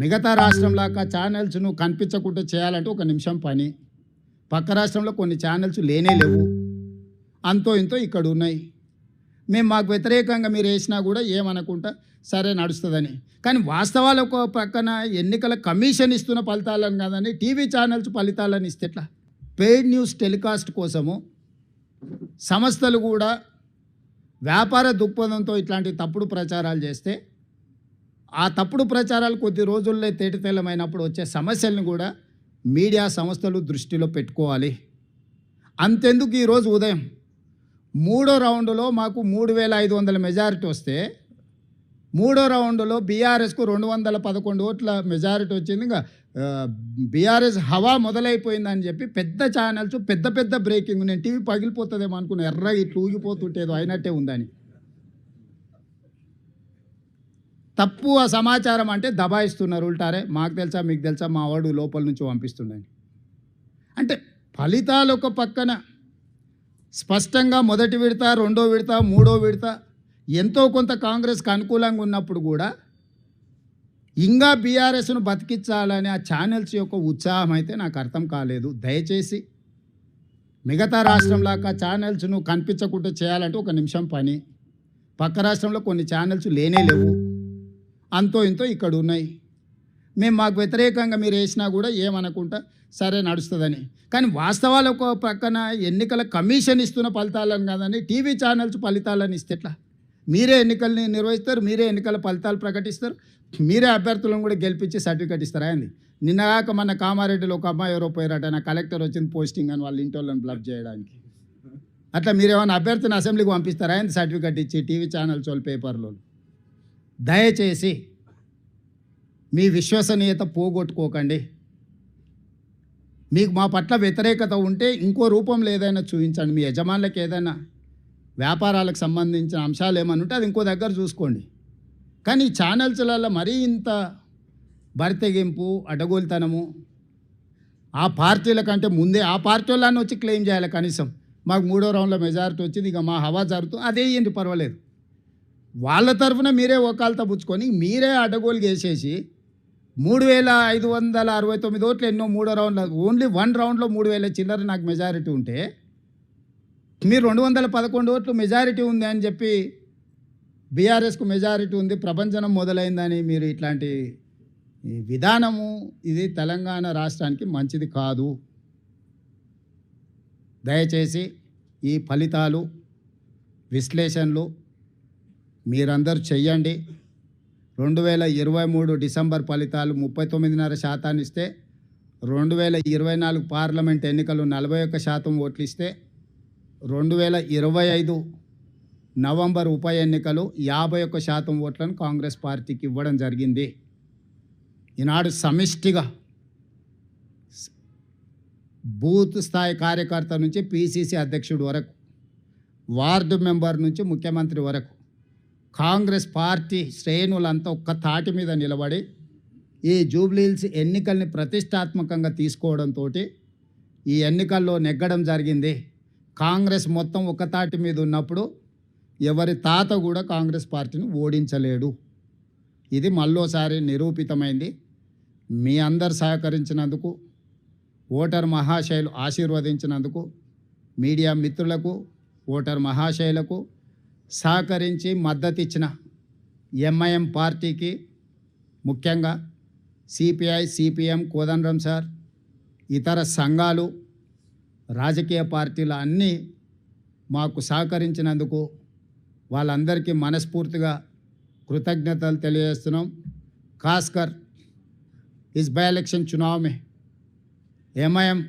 మిగతా రాష్ట్రంలాగా ఛానల్స్ను కనిపించకుండా చేయాలంటే ఒక నిమిషం పని. పక్క రాష్ట్రంలో కొన్ని ఛానల్స్ లేనే లేవు. అంతో ఇంతో ఇక్కడ ఉన్నాయి. మేము మాకు వ్యతిరేకంగా మీరు వేసినా కూడా ఏమనుకుంటా సరే నడుస్తుందని. కానీ వాస్తవాలు ఒక పక్కన ఎన్నికల కమిషన్ ఇస్తున్న ఫలితాలను కాదని టీవీ ఛానల్స్ ఫలితాలను ఇస్తే ఎట్లా? పెయిడ్ న్యూస్ టెలికాస్ట్ కోసము సంస్థలు కూడా వ్యాపార దృక్పథంతో ఇట్లాంటి తప్పుడు ప్రచారాలు చేస్తే ఆ తప్పుడు ప్రచారాలు కొద్ది రోజుల్లో తేటతెల్లమైనప్పుడు వచ్చే సమస్యలను కూడా మీడియా సంస్థలు దృష్టిలో పెట్టుకోవాలి. అంతెందుకు ఈరోజు ఉదయం? మూడో రౌండ్లో మాకు మూడు వేల ఐదు వందల మెజారిటీ వస్తే మూడో రౌండ్లో బీఆర్ఎస్కు రెండు వందల పదకొండు ఓట్ల మెజారిటీ వచ్చింది. ఇంకా బీఆర్ఎస్ హవా మొదలైపోయిందని చెప్పి పెద్ద ఛానల్స్ పెద్ద పెద్ద బ్రేకింగ్. నేను టీవీ పగిలిపోతుందేమో అనుకున్నా ఎర్ర ఇట్లా ఊగిపోతుంటేదో అయినట్టే ఉందని. తప్పు ఆ సమాచారం అంటే దబాయిస్తున్నారు ఉల్టారే. మాకు తెలుసా మీకు తెలుసా మా వాడు లోపల నుంచి పంపిస్తుండని అంటే ఫలితాలు ఒక పక్కన. స్పష్టంగా మొదటి విడత రెండో విడత మూడో విడత ఎంతో కొంత కాంగ్రెస్కి అనుకూలంగా ఉన్నప్పుడు కూడా ఇంకా బీఆర్ఎస్ను బతికించాలని ఆ ఛానల్స్ యొక్క ఉత్సాహం అయితే నాకు అర్థం కాలేదు. దయచేసి మిగతా రాష్ట్రంలాగా ఛానల్స్ను కనిపించకుండా చేయాలంటే ఒక నిమిషం పని. పక్క రాష్ట్రంలో కొన్ని ఛానల్స్ లేనే లేవు. అంతో ఇంతో ఇక్కడ ఉన్నాయి మేము మాకు వ్యతిరేకంగా మీరు వేసినా కూడా ఏమనుకుంటా సరే నడుస్తుందని. కానీ వాస్తవాలు ఒక పక్కన ఎన్నికల కమిషన్ ఇస్తున్న ఫలితాలను కాదని టీవీ ఛానల్స్ ఫలితాలను ఇస్తే ఎట్లా? మీరే ఎన్నికల్ని నిర్వహిస్తారు మీరే ఎన్నికల ఫలితాలు ప్రకటిస్తారు మీరే అభ్యర్థులను కూడా గెలిపించి సర్టిఫికేట్ ఇస్తారు అయింది నిన్నగాక మన కామారెడ్డిలో ఒక అమ్మాయి ఎవరో పోయారట నా కలెక్టర్ వచ్చింది పోస్టింగ్ అని వాళ్ళ ఇంటి వాళ్ళని బ్లబ్ చేయడానికి. అట్లా మీరేమైనా అభ్యర్థిని అసెంబ్లీకి పంపిస్తారా అయింది సర్టిఫికేట్ ఇచ్చి టీవీ ఛానల్స్ వాళ్ళు పేపర్లో దయచేసి మీ విశ్వసనీయత పోగొట్టుకోకండి. మీకు మా పట్ల వ్యతిరేకత ఉంటే ఇంకో రూపంలో ఏదైనా చూపించండి. మీ యజమానులకు ఏదైనా వ్యాపారాలకు సంబంధించిన అంశాలు ఏమని ఉంటే అది ఇంకో దగ్గర చూసుకోండి. కానీ ఛానల్స్లలో మరీ ఇంత బరితెగింపు అడ్డగోలుతనము ఆ పార్టీల కంటే ముందే ఆ పార్టీ వాళ్ళని వచ్చి క్లెయిమ్ చేయాలి కనీసం. మాకు మూడో రౌండ్లో మెజారిటీ వచ్చింది ఇక మా హవా జరుగుతుంది అదే ఏంటి పర్వాలేదు. వాళ్ళ తరఫున మీరే ఒకాలతో పుచ్చుకొని మీరే అడ్డగోలు చేసేసి మూడు వేల ఐదు వందల అరవై తొమ్మిది ఓట్లు ఎన్నో మూడో రౌండ్లో ఓన్లీ వన్ రౌండ్లో మూడు వేల చిల్లర నాకు మెజారిటీ ఉంటే మీరు రెండు వందల పదకొండు ఓట్లు మెజారిటీ ఉంది అని చెప్పి బీఆర్ఎస్కు మెజారిటీ ఉంది ప్రపంచనం మొదలైందని మీరు ఇట్లాంటి ఈ విధానము ఇది తెలంగాణ రాష్ట్రానికి మంచిది కాదు. దయచేసి ఈ ఫలితాలు విశ్లేషణలు మీరందరూ చెయ్యండి. రెండు వేల ఇరవై మూడు డిసెంబర్ ఫలితాలు ముప్పై తొమ్మిదిన్నర శాతాన్ని ఇస్తే రెండు వేల ఇరవై నాలుగు పార్లమెంట్ ఎన్నికలు నలభై ఒక్క శాతం ఓట్లు ఇస్తే రెండు వేల ఇరవై ఐదు నవంబర్ ఉప ఎన్నికలు యాభై ఒక్క శాతం ఓట్లను కాంగ్రెస్ పార్టీకి ఇవ్వడం జరిగింది. ఈనాడు సమిష్టిగా బూత్ స్థాయి కార్యకర్త నుంచి పీసీసీ అధ్యక్షుడు వరకు వార్డు మెంబర్ నుంచి ముఖ్యమంత్రి వరకు కాంగ్రెస్ పార్టీ శ్రేణులంతా ఒక్క తాటి మీద నిలబడి ఈ జూబ్లీహిల్స్ ఎన్నికల్ని ప్రతిష్టాత్మకంగా తీసుకోవడంతో ఈ ఎన్నికల్లో నెగ్గడం జరిగింది. కాంగ్రెస్ మొత్తం ఒక తాటి మీద ఉన్నప్పుడు ఎవరి తాత కూడా కాంగ్రెస్ పార్టీని ఓడించలేడు. ఇది మళ్ళోసారి నిరూపితమైంది. మీ అందరు సహకరించినందుకు ఓటర్ మహాశైలు ఆశీర్వదించినందుకు మీడియా మిత్రులకు ఓటర్ మహాశైలకు సహకరించి మద్దతు ఇచ్చిన ఎంఐఎం పార్టీకి ముఖ్యంగా సిపిఐ సిపిఎం కోదండరాం సార్ ఇతర సంఘాలు రాజకీయ పార్టీలు అన్నీ మాకు సహకరించినందుకు వాళ్ళందరికీ మనస్ఫూర్తిగా కృతజ్ఞతలు తెలియజేస్తున్నాం खासकर इस बाई इलेक्शन चुनाव में एम